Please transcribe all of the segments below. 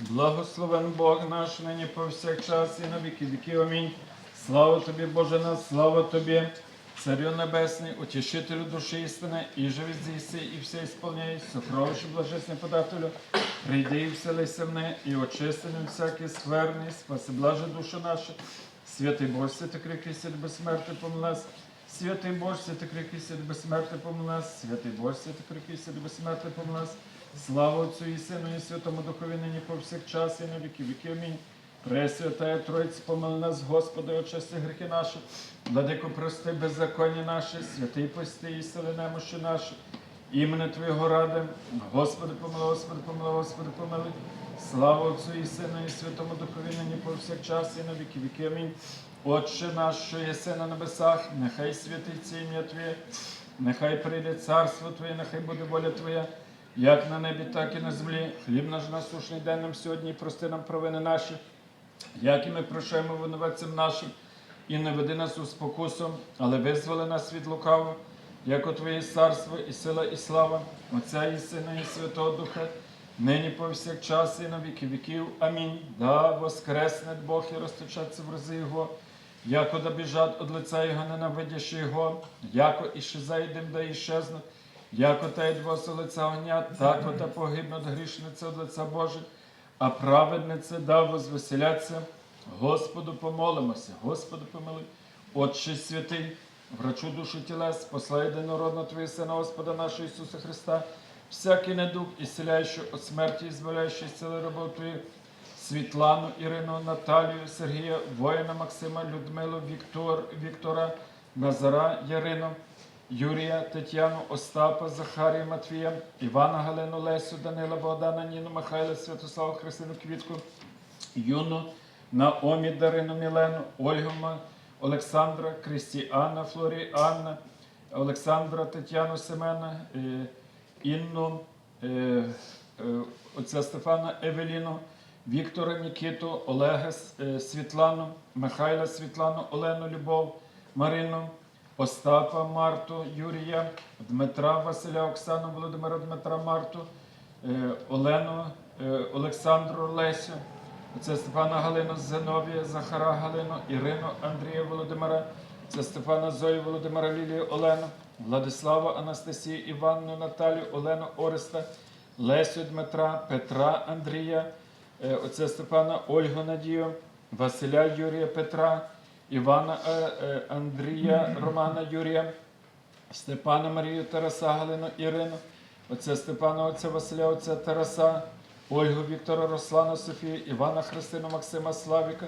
Благословен Бог наш нині повсякчас і на віки віки. Амінь. Слава тобі, Боже наш, слава тобі, Царю Небесний, утішителю душі істини, і же здійси, і все ісполняй, сокровище блажесне подателю, прийди і вселися мене, і очисти нам всякий спаси блаже душу нашу. Святий Боже, святий крики, святий безсмертний помил нас. Святий Боже, святий крики, святий безсмертний помил нас. Святий Боже, святий крики, святий безсмертний помил нас. Слава Отцю і Сину, і Святому Духові нині повсякчас, і на віки віки. Амінь. Пресвятая Тройці, помили нас, Господи, очисти гріхи наші, владико, прости беззаконня наші, святий пости і сили немощі наші. Імене Твоєго ради, Господи, помилуй, Господи, помилуй, Господи, помилуй. Слава Отцю і Сину, і Святому Духові нині повсякчас, і на віки віки. Амінь. Отче наш, що єси на небесах, нехай святиться ім'я Твоє, нехай прийде царство Твоє, нехай буде воля Твоя, як на небі, так і на землі. Хліб наш насушний день нам сьогодні, і прости нам провини наші, як і ми прощаємо винуватцям нашим, і не веди нас у спокусу, але визволи нас від лукавого, як у Твоє царство, і сила, і слава, Отця і Сина, і Святого Духа, нині повсякчас, і на віки віків. Амінь. Да воскресне Бог і розточаться в рази Його, яко да біжать од лиця Його, ненавидящи Його, яко і зайдем, да іщезнуть, яко та й двоси лиця огня, тако та погибнуть грішниця од лиця Боже, а праведнице да возвеселяться. Господу помолимося, Господу помилуй. Отче святий, врачу душу тілес, послай єдинородного Твоє Сина, Господа нашого Ісуса Христа, всякий недуг, і ісціляючи від смерті, і збавляючи сили рабов Твоїх, Світлану, Ірину, Наталію, Сергія, воїна Максима, Людмилу, Віктор, Віктора, Назара, Ярину, Юрія, Тетяну, Остапа, Захарія, Матвія, Івана, Галину, Лесю, Данила, Богдана, Ніну, Михайла, Святославу, Христину, Квітку, Юну, Наомі, Дарину, Мілену, Ольгу, Олександра, Крістіана, Флоріанна, Олександра, Тетяну, Семена, е, Інну, е, е, отця Стефана Евеліну, Віктора Нікіту, Олега Світлану, Михайла Світлану, Олену Любов, Марину, Остапа Марту, Юрія, Дмитра Василя, Оксану, Володимира Дмитра Марту, е, Олену, е, Олександру Лесю, це Стефана Галину Зиновія, Захара Галину, Ірину Андрія Володимира, це Стефана Зою Володимира Лілію Олену, Владислава Анастасію Іванну Наталію, Олену Ореста, Лесю Дмитра, Петра Андрія, е, оце Степана Ольгу Надію, Василя Юрія Петра, Івана е, е, Андрія, Романа Юрія, Степана Марію Тараса Галину Ірину, отця Степана, отця Василя, отця Тараса, Ольгу Віктора, Руслана Софію, Івана Христину, Максима Славіка,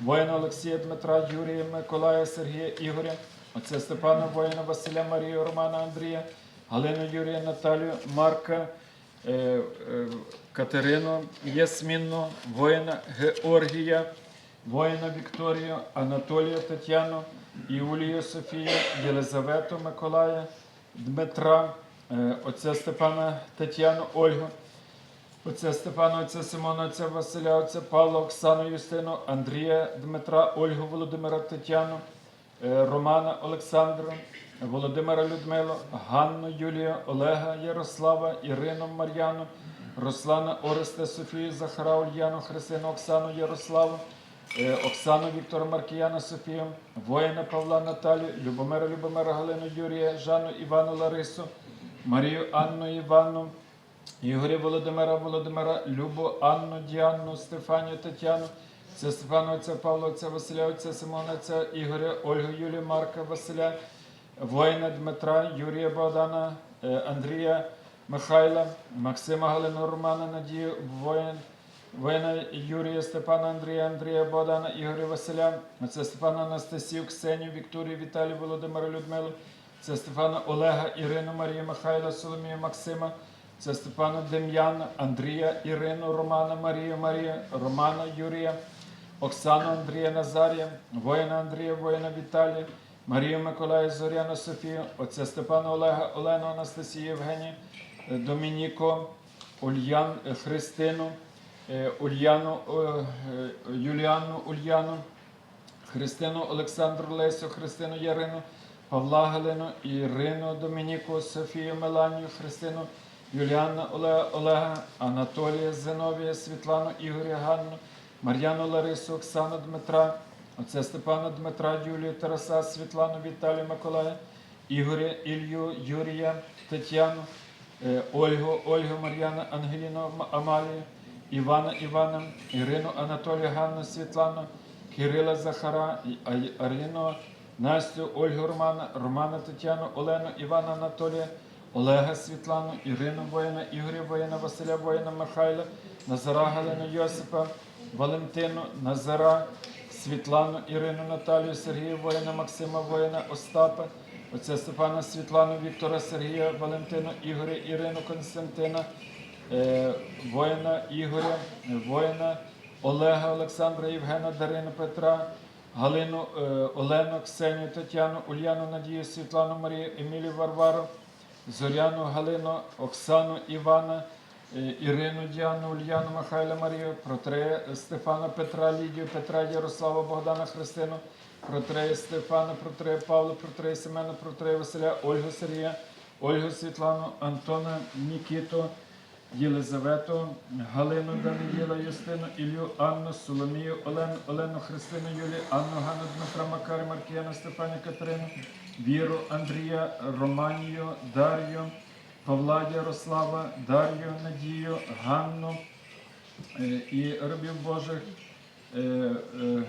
воїна Олексія Дмитра, Юрія, Миколая, Сергія Ігоря, отця Степана, воїна Василя Марію, Романа Андрія, Галину Юрія, Наталію, Марка, е, Катерину, Ясмінну, воїна Георгія, воїна Вікторію, Анатолія Тетяну, Іулію Софію, Єлизавету Миколая, Дмитра, е, отця Степана Тетяну, Ольгу, отця Степана, отця Симона, отця Василя, отця Павла, Оксану Юстину, Андрія Дмитра, Ольгу Володимира Тетяну, е, Романа Олександру, Володимира Людмилу, Ганну Юлію, Олега Ярослава, Ірину Мар'яну, Руслана Ореста, Софію, Захара Ульяну, Христину, Оксану Ярославу, Оксану Віктора Маркіяна Софію, воїна Павла Наталію, Любомира Любомира Галину Юрія, Жанну Івану Ларису, Марію Анну Іванну, Ігоря Володимира Володимира, Любу Анну, Діанну, Стефанію Тетяну, це Стефана, отця Павла, отця Василя, отця Симона, отця Ігоря, Ольгу Юлію, Марка, Василя, воїна Дмитра, Юрія Богдана, е, Андрія Михайла, Максима Галину Романа, Надію, воїн, воїна Юрія Степана, Андрія, Андрія Богдана, Ігоря Василя, отця Степана Анастасію, Ксенію, Вікторію, Віталію, Володимира Людмилу, це Стефана Олега, Ірину, Марію, Михайла, Соломію, Максима, це Степана Дем'яна, Андрія, Ірину, Романа, Марію, Марію, Романа, Юрія, Оксану Андрія Назарія, воїна Андрія, воїна Віталія, Марію Миколая, Зоряну Софію, отця Степана Олега, Олену Анастасію Євгенію, Домініко, Ульян, Христину, Ульяну, е, е, Юліану Ульяну, Христину Олександру Лесю, Христину Ярину, Павла Галину, Ірину Домініку, Софію Меланію, Христину Юліанна Олега, Анатолія Зиновія, Світлану Ігоря Ганну, Мар'яну Ларису, Оксану Дмитра, отця Степана Дмитра, Юлію Тараса, Світлану Віталію Миколая, Ігоря Ілью, Юрія, Тетяну, е, Ольгу, Ольгу Мар'яна, Ангеліну Амалію, Івана Івана, Ірину Анатолію, Ганну Світлану, Кирила Захара, Арину, Настю, Ольгу Романа, Романа Тетяну, Олену, Івана Анатолія, Олега Світлану, Ірину Воїна, Ігоря Воїна, Василя Воїна, Михайла, Назара Галину Йосипа, Валентину, Назара, Світлану, Ірину Наталію, Сергія Воїна, Максима Воїна, Остапа, отця Степана Світлану, Віктора Сергія, Валентину, Ігоря, Ірину Константина, воїна Ігоря, е, воїна Олега, Олександра, Євгена, Дарину Петра, Галину, е, Олену, Ксенію, Тетяну, Ульяну, Надію, Світлану, Марію, Емілію, Варвару, Зоряну, Галину, Оксану, Івана, е, Ірину, Діану, Ульяну, Михайла, Марію, Протрея Стефана, Петра, Лідію, Петра, Ярослава, Богдана, Христину, Протрея Стефана, Протрея Павла, Протрея Семена, Протрея Василя, Ольгу Сергія, Ольгу Світлану, Антона, Нікіту, Єлизавету, Галину Даниїла, Юстину, Ілью, Анну, Соломію, Олену, Олену, Христину, Юлію, Анну, Ганну, Дмитра, Макарі, Маркіяна, Стефані, Катерину, Віру, Андрія, Романію, Дар'ю, Павла Ярослава, Дар'ю, Надію, Ганну е, і рабів Божих, е, е,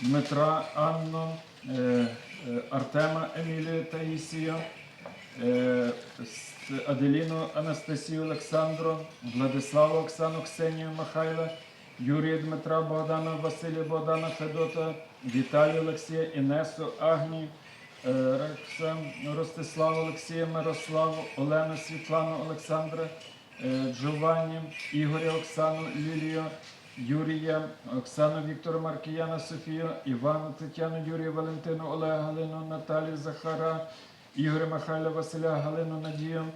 Дмитра, Анну, Артема, Емілію, Таїсію, Аделіну, Анастасію, Олександру, Владиславу, Оксану, Ксенію, Михайла, Юрія Дмитра, Богдана, Василія, Богдана, Федота, Віталію, Олексія, Інесу, Агнію, е, Ростиславу, Олексія, Мирославу, Олену, Світлану, Олександра, е, Джованні, Ігоря, Оксану, Лілію, Юрія, Оксану, Віктора, Маркіяна, Софію, Івану, Тетяну, Юрія, Валентину, Олега, Галину, Наталію, Захара, Ігоря, Михайла, Василя, Галину, Надію,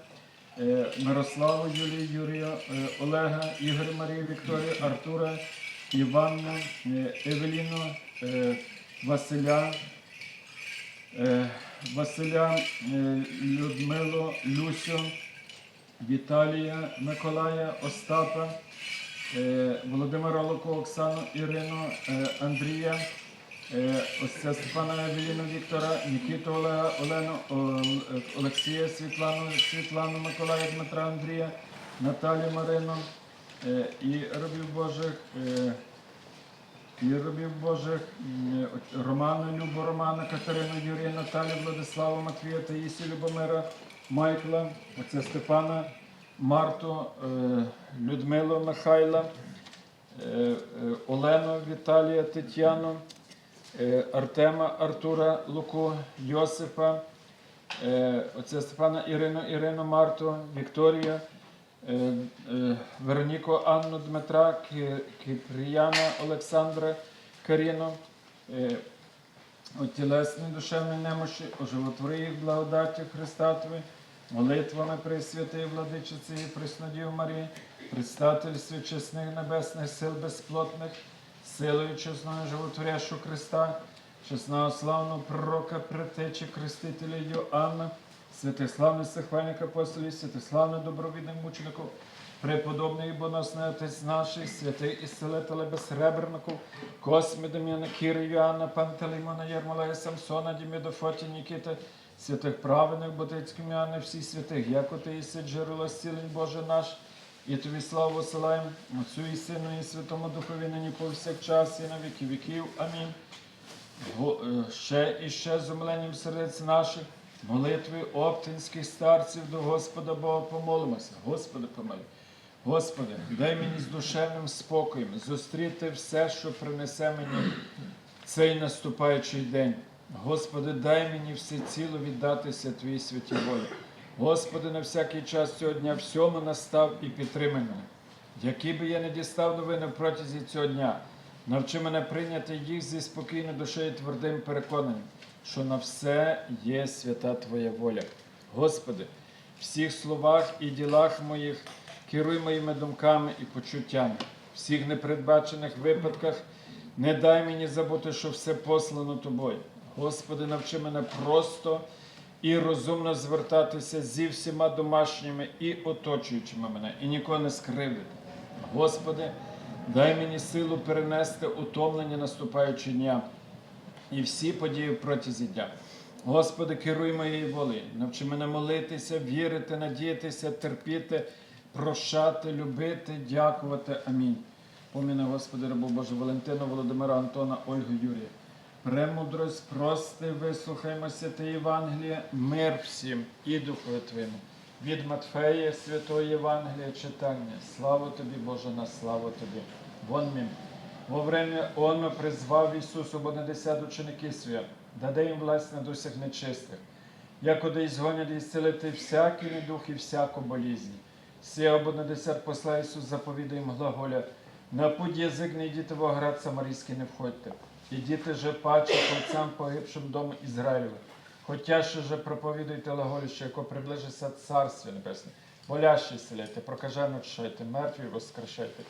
е, Мирославу, Юлію, Юрія, е, Олега, Ігоря, Марію, Вікторію, Артура, Іванну, е, Евеліну, Василя, Василя, Людмилу, Люсю, Віталія, Миколая, Остапа, Володимира Луку, Оксану, Ірину, Андрія, е, отця Степана Евеліну, Віктора, Нікіту Олега, Олену, Олексія, Світлану, Світлану, Миколая, Дмитра, Андрія, Наталію, Марину е, і робів Божих. е, і робів Божих Роману, Любу, Романа, Катерину, Юрія, Наталію, Владиславу, Матвія, Таїсі, Любомира, Майкла, отця Степана, Марту, е, Людмилу, Михайла, е, е, Олену, Віталія, Тетяну, е, Артема, Артура, Луку, Йосипа, е, отця Степана, Ірину, Ірину, Марту, Вікторія, е, е, Вероніку Анну Дмитра, Кипріяна Олександра Каріну, е, от тілесної душевної немощі, оживотвори їх благодаті Христа Твої, молитвами Пресвятої Владичиці і Преснодів Марії, предстательстві чесних небесних сил безплотних, силою чесною животворящу Христа, чесного славного пророка, предтечі, крестителя Йоанна, святих славних стихвальних апостолів, святих славних добровідних мучеників, преподобний і боносний Отець наших, святий Ісцелителя безсребрників, Космі Дем'яна, Кири, Йоанна, Пантелеймона, Єрмолая, Самсона, Діміда, Фоті, Нікіта, святих праведних, Ботицьких Міани, всіх святих, яко ти єси джерело зцілень Боже наш, і тобі славу посилаємо, Отцю і Сину, і Святому Духові, нині повсякчас, і на віки віків. Амінь. Е, ще і ще з умиленням сердець наших, молитви оптинських старців до Господа Бога помолимося. Господи, помилуй. Господи, дай мені з душевним спокоєм зустріти все, що принесе мені цей наступаючий день. Господи, дай мені всеціло віддатися Твоїй святій волі. Господи, на всякий час цього дня всьому настав і підтримай мене. Які би я не дістав новини протязі цього дня, навчи мене прийняти їх зі спокійною душею і твердим переконанням, що на все є свята Твоя воля. Господи, в всіх словах і ділах моїх керуй моїми думками і почуттями, в всіх непередбачених випадках не дай мені забути, що все послано Тобою. Господи, навчи мене просто і розумно звертатися зі всіма домашніми і оточуючими мене, і нікого не скривдити. Господи, дай мені силу перенести утомлення наступаючого дня і всі події протязі дня. Господи, керуй моєю волею, навчи мене молитися, вірити, надіятися, терпіти, прощати, любити, дякувати. Амінь. Поміни, Господи, рабу Боже, Валентина, Володимира, Антона, Ольгу, Юрія. Премудрость, прости, вислухаймося ти Євангелія, мир всім і Духові Твоєму. Від Матфея, Святого Євангелія, читання. Слава тобі, Боже, на славу тобі. Вон мім. Во время Он призвав Ісус обонадесят учеників свят, даде їм власть над усіх нечистих, якоди ізгонять і зцілити всякий недух і всяку болізнь. Сія обонадесят посла Ісус заповідає їм глаголя, на путь язик не йдіте в оград Самарійський не входьте. Ідіте же паче отцям погибшим дому Ізраїлеве. Хотя ще же проповідуйте глаголіще, яко приближиться Царстві Небесне. Болящі селяйте, прокажено чайте, мертві воскрешайте.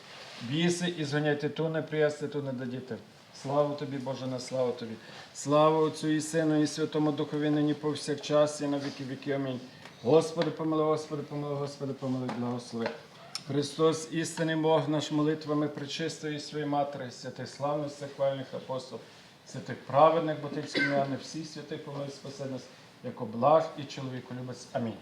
Біси і зганяйте ту не приясти, ту не дадіте. Славу тобі, Боже, на славу тобі. Слава Отцю і Сину, і Святому Духові, нині повсякчас, і на віки віки. Амінь. Господи, помилуй, Господи, помилуй, Господи, помилуй, благослови. Христос, істинний Бог наш молитвами причистої своєї матері, святих славних хвальних апостол, святих праведних ботицьких м'яни, всі святих помилуй спаси нас, як благ і чоловіку любець. Амінь.